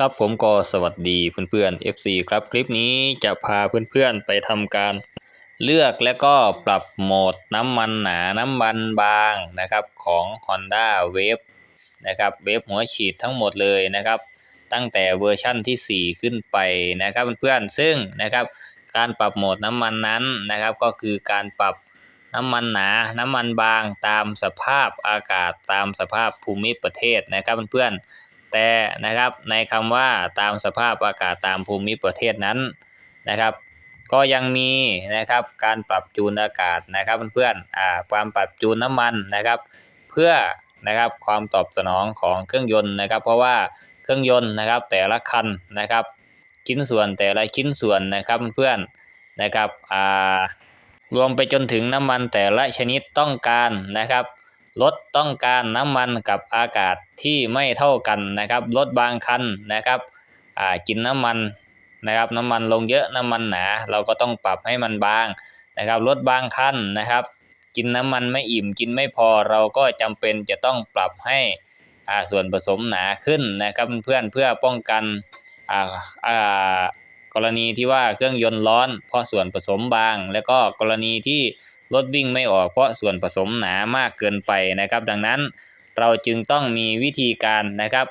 ครับผมก็สวัสดีเพื่อนๆ FC ครับคลิปนี้จะพาเพื่อนๆไปทำการเลือกและก็ปรับโหมดน้ำมันหนาน้ำมันบางนะครับของ Honda Wave นะครับเวฟหัวฉีดทั้งหมดเลยนะครับ ตั้งแต่เวอร์ชั่นที่ 4 ขึ้นไปนะครับเพื่อนๆซึ่งนะครับการปรับโหมดน้ำมันนั้นนะครับ ก็คือการปรับน้ำมันหนาน้ำมันบางตามสภาพอากาศตามสภาพภูมิประเทศนะครับเพื่อนๆ แต่นะครับ ในคำว่าตามสภาพอากาศตามภูมิประเทศนั้นนะครับ ก็ยังมีนะครับการปรับจูนอากาศนะครับเพื่อนๆอ่าความปรับจูนน้ำมันนะครับ เพื่อนะครับความตอบสนองของเครื่องยนต์นะครับ เพราะว่าเครื่องยนต์นะครับแต่ละคันนะครับชิ้นส่วนแต่ละชิ้นส่วนนะครับเพื่อนๆนะครับอ่ารวมไปจนถึงน้ำมันแต่ละชนิดต้องการนะครับ รถต้องการน้ำมันกับอากาศที่ไม่เท่ากันนะครับรถบางคันนะครับอ่ากินน้ำมันนะครับน้ำมันลงเยอะน้ำมันหนา เราก็ต้องปรับให้มันบางนะครับรถบางคันนะครับ กินน้ำมันไม่อิ่มกินไม่พอเราก็จำเป็นจะต้องปรับให้อ่าส่วนผสมหนาขึ้นนะครับเพื่อนเพื่อป้องกันอ่ากรณีที่ว่าเครื่องยนต์ร้อนเพราะส่วนผสมบาง แล้วก็กรณีที่ รถวิ่งไม่ออกเพราะส่วนผสมหนามากเกินไปนะครับ ดังนั้นเราจึงต้องมีวิธีการนะครับ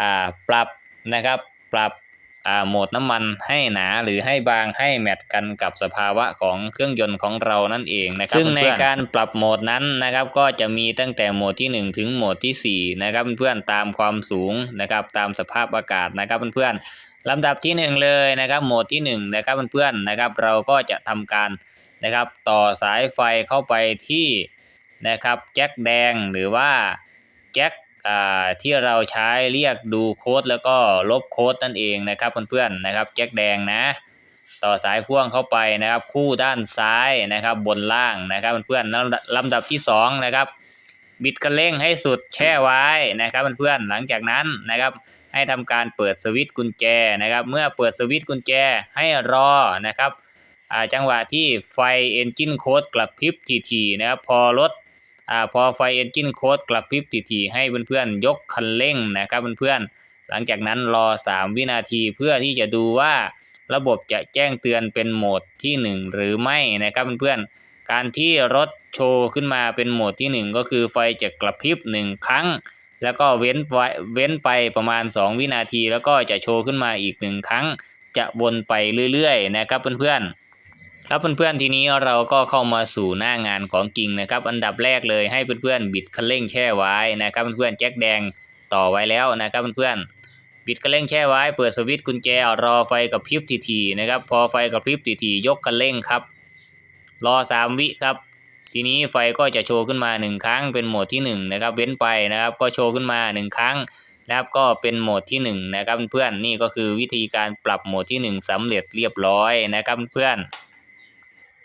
อ่าปรับนะครับปรับอ่าโหมดน้ำมันให้หนาหรือให้บางให้แมทกันกับสภาวะของเครื่องยนต์ของเรานั่นเองนะครับซึ่งในการปรับโหมดนั้นนะครับ ก็จะมีตั้งแต่โหมดที่ 1 ถึงโหมดที่4นะครับเพื่อนๆตามความสูงนะครับตามสภาพอากาศนะครับเพื่อนๆลำดับที่ 1 เลยนะครับโหมดที่1นะครับเพื่อนๆนะครับ เราก็จะทำการ นะครับ ต่อสายไฟเข้าไปที่นะครับแจ็คแดงหรือว่าแจ็คอ่าที่เราใช้เรียกดูโค้ดแล้วก็ลบโค้ดนั่นเองนะครับเพื่อนๆนะครับแจ็คแดงนะต่อสายพ่วงเข้าไปนะครับ คู่ด้านซ้ายนะครับบนล่างนะครับเพื่อนๆแล้วลำดับที่สองนะครับบิดคันเร่งให้สุดแช่ไว้นะครับเพื่อนๆหลังจากนั้นนะครับ ให้ทำการเปิดสวิตช์กุญแจนะครับ เมื่อเปิดสวิตช์กุญแจให้รอนะครับ จังหวะที่ไฟเอนจินโค้ดกลับพริบทีๆนะครับพอรถอ่าพอไฟเอนจินโค้ดกลับพริบทีๆให้เพื่อนๆยกคันเร่งนะครับเพื่อนๆหลังจากนั้นรอ 3 วินาทีเพื่อที่จะดูว่าระบบจะแจ้งเตือนเป็นโหมดที่ 1 หรือไม่นะครับเพื่อนๆการที่รถโชว์ขึ้นมาเป็นโหมดที่ 1 ก็คือไฟจะกระพริบ 1 ครั้ง แล้วก็เว้นไว้เว้นไปประมาณ 2 วินาที แล้วก็จะโชว์ขึ้นมาอีก 1 ครั้ง จะวนไปเรื่อยๆนะครับเพื่อนๆ ครับเพื่อนๆทีนี้เราก็เข้ามาสู่หน้างานของจริงนะครับ อันดับแรกเลยให้เพื่อนๆบิดคันเร่งแช่ไว้นะครับเพื่อนๆแจ็คแดงต่อไว้แล้วนะครับเพื่อนๆบิดคันเร่งแช่ไว้ เปิดสวิตช์กุญแจรอไฟกับพริบทีๆนะครับ พอไฟกับพริบทีๆยกคันเร่งครับ รอสามวิครับ ทีนี้ไฟก็จะโชว์ขึ้นมาหนึ่งครั้งเป็นโหมดที่หนึ่งนะครับเว้นไปนะครับก็โชว์ขึ้นมาหนึ่งครั้งนะครับก็เป็นโหมดที่1นะครับเพื่อนๆนี่ก็คือวิธีการปรับโหมดที่ 1สำเร็จเรียบร้อยนะครับเพื่อนๆ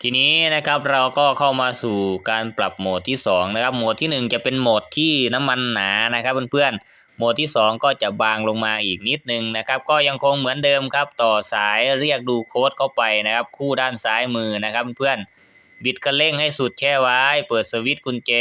ทีนี้นะครับเราก็เข้ามาสู่การปรับโหมดที่2นะครับโหมดที่ 1 จะเป็นโหมดที่น้ำมันหนานะครับเพื่อนๆโหมดที่ 2 ก็จะบางลงมาอีกนิดนึงนะครับ ก็ยังคงเหมือนเดิมครับ ต่อสายเรียกดูโค้ดเข้าไปนะครับ คู่ด้านซ้ายมือนะครับเพื่อนๆบิดคันเร่งให้สุดแช่ไว้ เปิดสวิตช์กุญแจ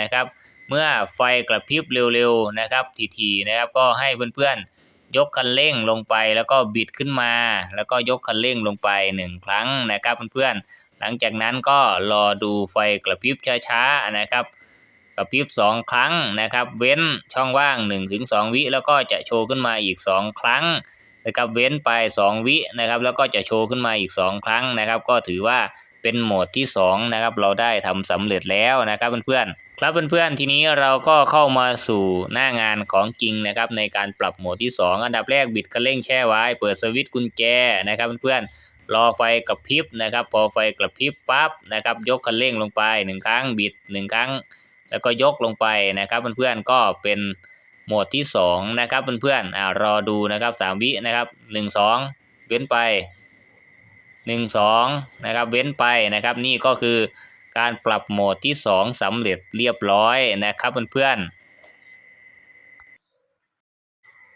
นะครับ เมื่อไฟกระพริบเร็วๆนะครับทีๆนะครับก็ให้เพื่อนๆยกคันเร่งลงไป แล้วก็บิดขึ้นมา แล้วก็ยกคันเร่งลงไปหนึ่งครั้งนะครับเพื่อนๆ หลังจากนั้นก็รอดูไฟกระพริบช้าๆนะครับกระพริบสองครั้งนะครับ เว้นช่องว่าง 1-2ถึงวิแล้วก็จะโชว์ขึ้นมาอีก 2 ครั้งนะครับเว้นไป 2 วินะครับ แล้วก็จะโชว์ขึ้นมาอีก 2 ครั้งนะครับ ก็ถือว่าเป็นโหมดที่ 2 นะครับ เราได้ทำสำเร็จแล้วนะครับเพื่อนๆครับเพื่อนๆทีนี้เราก็เข้ามาสู่หน้างานของจริงนะครับ ในการปรับโหมดที่ 2 อันดับแรกบิดคันเร่งแช่ไว้ เปิดสวิตช์กุญแจนะครับเพื่อนๆ รอไฟกระพริบนะครับ พอไฟกระพริบปั๊บนะครับ ยกคันเร่งลงไปหนึ่งครั้งบิดหนึ่งครั้ง แล้วก็ยกลงไปนะครับเพื่อนๆก็เป็นโหมดที่สองนะครับเพื่อนๆอ่ารอดูนะครับสามวินะครับหนึ่งสองเว้นไปหนึ่งสองนะครับเว้นไปนะครับ นี่ก็คือการปรับโหมดที่สองสำเร็จเรียบร้อยนะครับเพื่อนๆ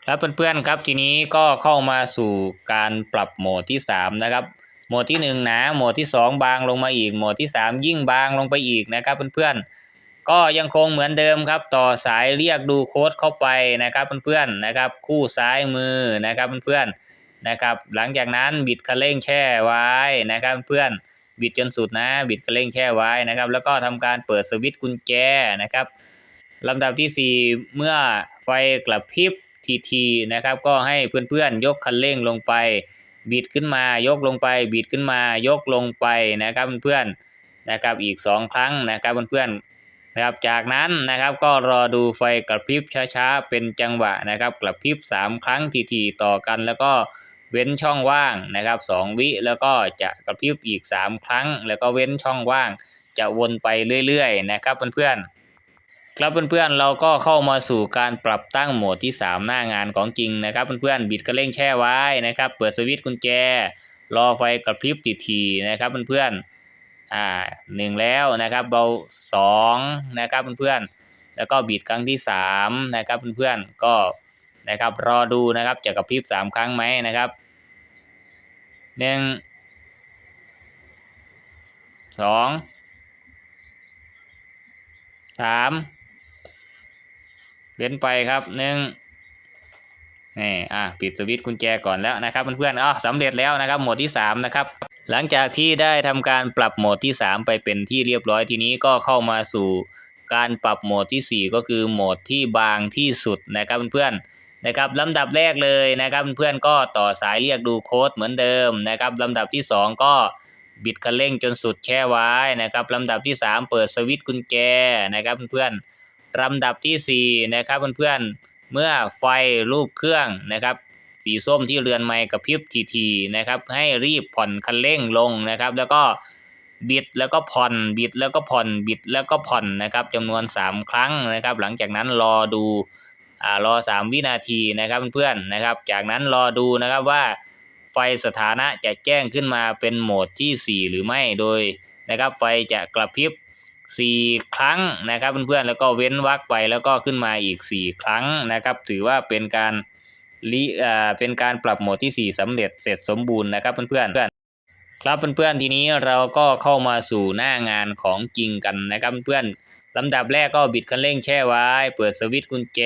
ครับเพื่อนๆครับทีนี้ก็เข้ามาสู่การปรับโหมดที่สามนะครับ โหมดที่หนึ่งหนาโหมดที่สองบางลงมาอีกโหมดที่สามยิ่งบางลงไปอีกนะครับเพื่อนๆก็ยังคงเหมือนเดิมครับ ต่อสายเรียกดูโค้ดเข้าไปนะครับเพื่อนๆนะครับ คู่ซ้ายมือนะครับเพื่อนๆนะครับ หลังจากนั้นบิดคันเร่งแช่ไว้นะครับเพื่อนบิดจนสุดนะ บิดคันเร่งแช่ไว้นะครับ แล้วก็ทำการเปิดสวิตช์กุญแจนะครับลำดับที่ 4 เมื่อไฟกระพริบ ทีทีๆนะครับ ก็ให้เพื่อนๆยกคันเร่งลงไป บิดขึ้นมายกลงไป บิดขึ้นมายกลงไปนะครับเพื่อนๆนะครับอีก 2 ครั้งนะครับเพื่อนๆนะครับจากนั้นนะครับก็รอดูไฟกระพริบช้าๆเป็นจังหวะนะครับกระพริบ 3 ครั้งทีๆต่อกันแล้วก็เว้นช่องว่างนะครับ2วิแล้วก็จะกระพริบอีก 3 ครั้ง แล้วก็เว้นช่องว่าง จะวนไปเรื่อยๆ นะครับเพื่อนๆ ครับเพื่อนๆเราก็เข้ามาสู่การปรับตั้งโหมดที่ 3 หน้างานของจริงนะครับเพื่อนๆบิดกระเร่งแช่ไว้นะครับ เปิดสวิตช์กุญแจ รอไฟกระพริบจิตทีนะครับเพื่อนๆอ่าหนึ่งแล้วนะครับเบาสองนะครับเพื่อนๆแล้วก็บิดครั้งที่สามนะครับเพื่อนๆก็นะครับรอดูนะครับจะกระพริบสามครั้งไหมนะครับหนึ่งสองสาม เว้นไปครับหนึ่งนี่อะปิดสวิตช์กุญแจก่อนแล้วนะครับเพื่อนๆอ๋อสำเร็จแล้วนะครับโหมดที่สามนะครับ หลังจากที่ได้ทำการปรับโหมดที่สามไปเป็นที่เรียบร้อยทีนี้ก็เข้ามาสู่การปรับโหมดที่สี่ก็คือโหมดที่บางที่สุดนะครับเพื่อนๆนะครับลำดับแรกเลยนะครับเพื่อนๆก็ต่อสายเรียกดูโค้ดเหมือนเดิมนะครับลำดับที่สองก็บิดคันเร่งจนสุดแช่ไว้นะครับลำดับที่สามเปิดสวิตช์กุญแจนะครับเพื่อนๆ ลำดับที่4นะครับเพื่อนๆเมื่อไฟรูปเครื่องนะครับสีส้มที่เรือนไม้กระพริบทีๆนะครับให้รีบผ่อนคันเร่งลงนะครับ แล้วก็บิดแล้วก็ผ่อนบิดแล้วก็ผ่อนบิดแล้วก็ผ่อนนะครับจำนวน 3 ครั้งนะครับ หลังจากนั้นรอดูอ่ารอ 3 วินาทีนะครับเพื่อนๆนะครับ จากนั้นรอดูนะครับว่าไฟสถานะจะแจ้งขึ้นมาเป็นโหมดที่ 4 หรือไม่โดยนะครับไฟจะกระพริบ สี่ครั้งนะครับเพื่อนๆแล้วก็เว้นวรรคไปแล้วก็ขึ้นมาอีกสี่ครั้งนะครับ ถือว่าเป็นการลิอ่าเป็นการปรับโหมดที่สี่สำเร็จเสร็จสมบูรณ์นะครับเพื่อนๆครับเพื่อนๆทีนี้เราก็เข้ามาสู่หน้างานของจริงกันนะครับเพื่อนลำดับแรกก็บิดคันเร่งแช่ไว้ เปิดสวิตช์กุญแจ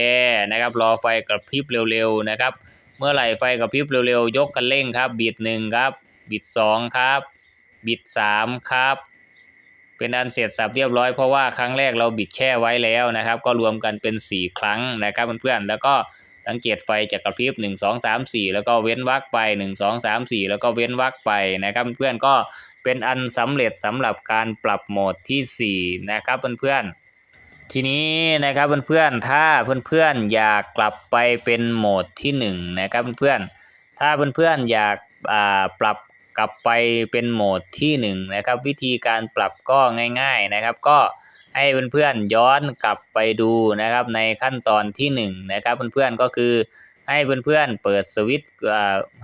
นะครับรอไฟกระพริบเร็วๆนะครับ เมื่อไหร่ไฟกระพริบเร็วๆ ยกคันเร่งครับ บิดหนึ่งครับ บิดสองครับ บิดสามครับ เป็นอันเสร็จสับเรียบร้อยเพราะว่าครั้งแรกเราบิดแช่ไว้แล้วนะครับ ก็รวมกันเป็น 4 ครั้งนะครับเพื่อนๆแล้วก็สังเกตไฟจะกกระพริบ 1 2 3 4 แล้วก็เว้นวรรคไป 1 2 3 4 แล้วก็เว้นวรรคไปนะครับเพื่อนๆก็เป็นอันสำเร็จสำหรับการปรับโหมดทีสี่ 4 นะครับเพื่อนๆทีนี้นะครับเพื่อนๆ ถ้าเพื่อนๆ อยากกลับไปเป็นโหมดที่1นะครับเพื่อนๆ ถ้าเพื่อนๆ อยากปรับ กลับไปเป็นโหมดที่1นงนะครับ วิธีการปรับก็ง่าย ๆนะครับ ก็ให้เพื่อนๆย้อนกลับไปดูนะครับ ในขั้นตอนที่1นะครับเพื่อนๆก็คือให้เพื่อนๆเปิดสวิตช์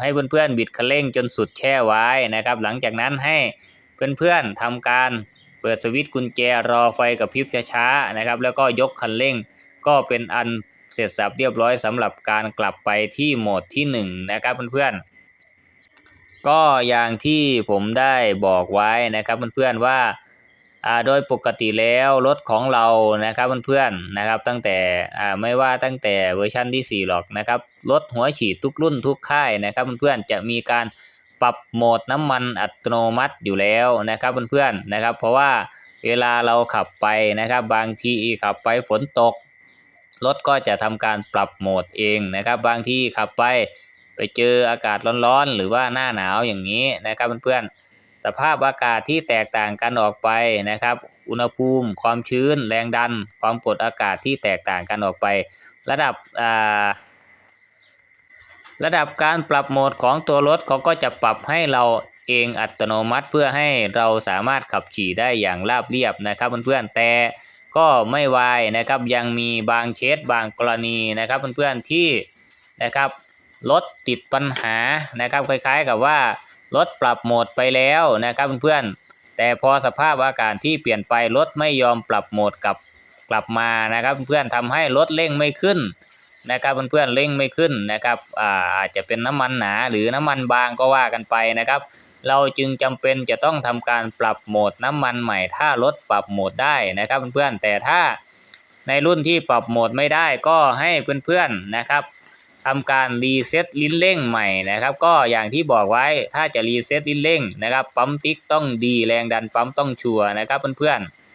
ให้เพื่อนๆบิดคันเร่งจนสุดแช่ไว้นะครับ หลังจากนั้นให้เพื่อนๆทำการเปิดสวิตช์กุญแจรอไฟกับพริบช้าๆนะครับ แล้วก็ยกคันเร่งก็เป็นอันเสร็จสับเรียบร้อยสำหรับการกลับไปที่โหมดที่1นะครับเพื่อนๆ ก็อย่างที่ผมได้บอกไว้นะครับเพื่อนๆว่าโดยปกติแล้วรถของเรานะครับเพื่อนๆนะครับ ตั้งแต่ไม่ว่าตั้งแต่เวอร์ชันที่ 4 หรอกนะครับรถหัวฉีดทุกรุ่นทุกค่ายนะครับเพื่อนๆจะมีการปรับโหมดน้ำมันอัตโนมัติอยู่แล้วนะครับเพื่อนๆนะครับ เพราะว่าเวลาเราขับไปนะครับ บางทีขับไปฝนตกรถก็จะทำการปรับโหมดเองนะครับ บางทีขับไป ไปเจออากาศร้อนๆ หรือว่าหน้าหนาวอย่างนี้นะครับเพื่อนๆสภาพอากาศที่แตกต่างกันออกไปนะครับ อุณหภูมิ ความชื้น แรงดัน ความกดอากาศที่แตกต่างกันออกไป ระดับอ่าระดับการปรับโหมดของตัวรถเขาก็จะปรับให้เราเองอัตโนมัติเพื่อให้เราสามารถขับขี่ได้อย่างราบเรียบนะครับเพื่อนๆแต่ก็ไม่วายนะครับยังมีบางเคสบางกรณีนะครับเพื่อนๆที่นะครับ รถติดปัญหานะครับคล้ายๆ กับว่ารถปรับโหมดไปแล้วนะครับเพื่อนๆแต่พอสภาพอากาศที่เปลี่ยนไปรถไม่ยอมปรับโหมดกลับกลับมานะครับเพื่อนทำให้รถเร่งไม่ขึ้นนะครับเพื่อนๆเร่งไม่ขึ้นนะครับอาอาจจะเป็นน้ำมันหนาหรือน้ำมันบางก็ว่ากันไปนะครับ เราจึงจำเป็นจะต้องทำการปรับโหมดน้ำมันใหม่ ถ้ารถปรับโหมดได้นะครับเพื่อนๆแต่ถ้าในรุ่นที่ปรับโหมดไม่ได้ก็ให้เพื่อนๆนะครับ ทำการรีเซ็ตลิ้นเร่งใหม่นะครับ ก็อย่างที่บอกไว้ถ้าจะรีเซ็ตลิ้นเร่งนะครับปั๊มติ๊กต้องดีแรงดันปั๊มต้องชัวร์นะครับเพื่อนๆ